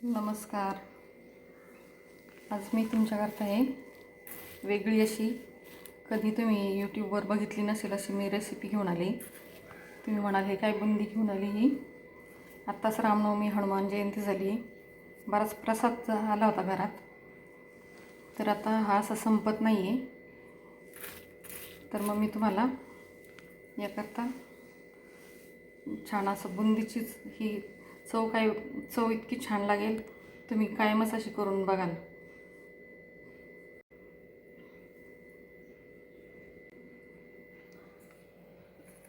नमस्कार. आज मी तुमच्याकरता आहे वेगळी अशी कधी तुम्ही यूट्यूबवर बघितली नसेल अशी मी रेसिपी घेऊन आली. तुम्ही म्हणाल हे काय बुंदी घेऊन आली ही? आत्ताच रामनवमी हनुमान जयंती झाली. बराच प्रसाद आला होता घरात. तर आता हा असा संपत नाही आहे तर मग मी तुम्हाला याकरता छान असं बुंदीचीच ही चव काय चव इतकी छान लागेल. तुम्ही कायमच अशी करून बघाल.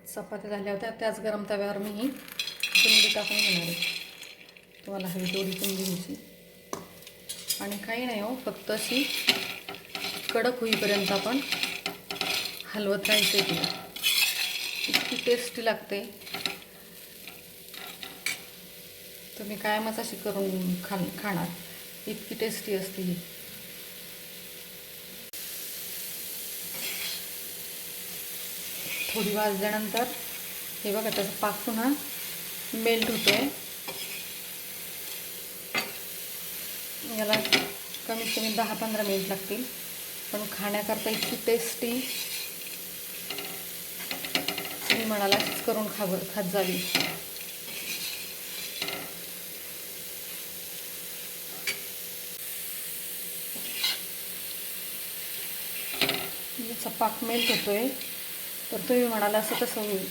चपात्या झाल्या होत्या त्याच गरम तव्यावर मी ही बुंदी टाकून घेणार आहे. तुम्हाला हवी तेवढी बुंदी घ्यायची. आणि काही नाही हो फक्त अशी कडक होईपर्यंत आपण हलवत राहायचं आहे तिला. इतकी टेस्टी लागते. तुम्ही कायमच अशी करून खा खाणार? इतकी टेस्टी असते ही. थोडी वाजल्यानंतर हे बघा त्याचा पाक पुन्हा मेल्ट होतोय. याला कमीत कमी दहा पंधरा मिनिट लागतील. पण खाण्याकरता इतकी टेस्टी तुम्ही म्हणाला करून खावं खात जावी. याचा पाक मेल्ट आहे तर तुम्ही म्हणाला असं कसं होईल.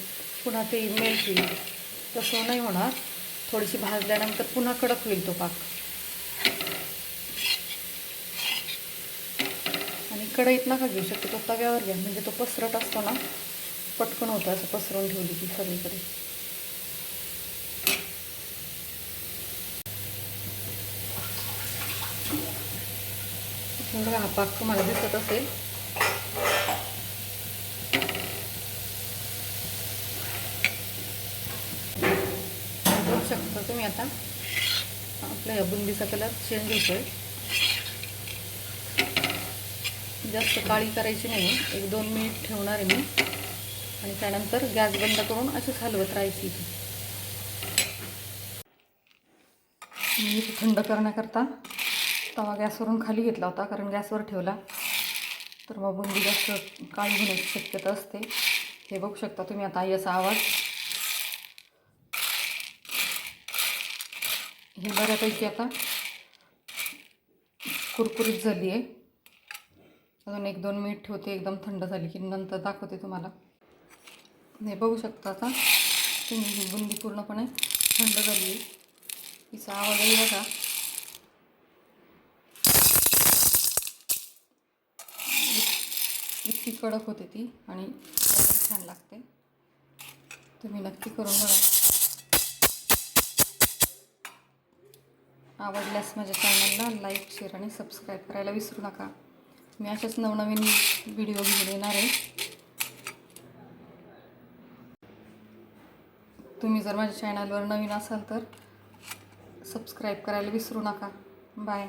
पुन्हा ते मेल्ट होईल. तसं नाही होणार. थोडीशी भाजल्यानंतर पुन्हा कडक होईल तो पाक. आणि कढईत नका घेऊ शकतो तो तव्यावर घ्या. म्हणजे तो पसरट असतो ना पटकन होतं असं पसरवून ठेवली की सगळीकडे. हा पाक तुम्हाला दिसत असेल. बघू मी तुम्ही आता. आपल्या या बुंदीचा कलर चेंज होतोय. जास्त काळी करायची नाही. एक दोन मिनिट ठेवणार आहे मी. आणि त्यानंतर गॅस बंद करून अशीच हलवत राहायची मी थंड करण्याकरता तवा गॅसवरून खाली घेतला होता कारण गॅसवर ठेवला. तर मग बुंदी जास्त काळी होण्याची शक्यता असते. हे बघू शकता तुम्ही आता याचा आवाज. ही बऱ्यापैकी आता कुरकुरीत झाली आहे. अजून एक दोन मिनिट ठेवते एकदम थंड झाली की नंतर दाखवते तुम्हाला. हे बघू शकता आता तुम्ही ही बुंदी पूर्णपणे थंड झाली आहे. तिचा आवाजही बघा. इत- इतकी कडक होते ती आणि छान लागते. तुम्ही नक्की करून बघा. आवडल्यास माझ्या चॅनलला लाईक शेअर आणि सबस्क्राईब करायला विसरू नका. मी अशाच नवनवीन व्हिडिओ घेऊन येणार आहे. तुम्ही जर माझ्या चॅनलवर नवीन असाल तर सबस्क्राईब करायला विसरू नका. बाय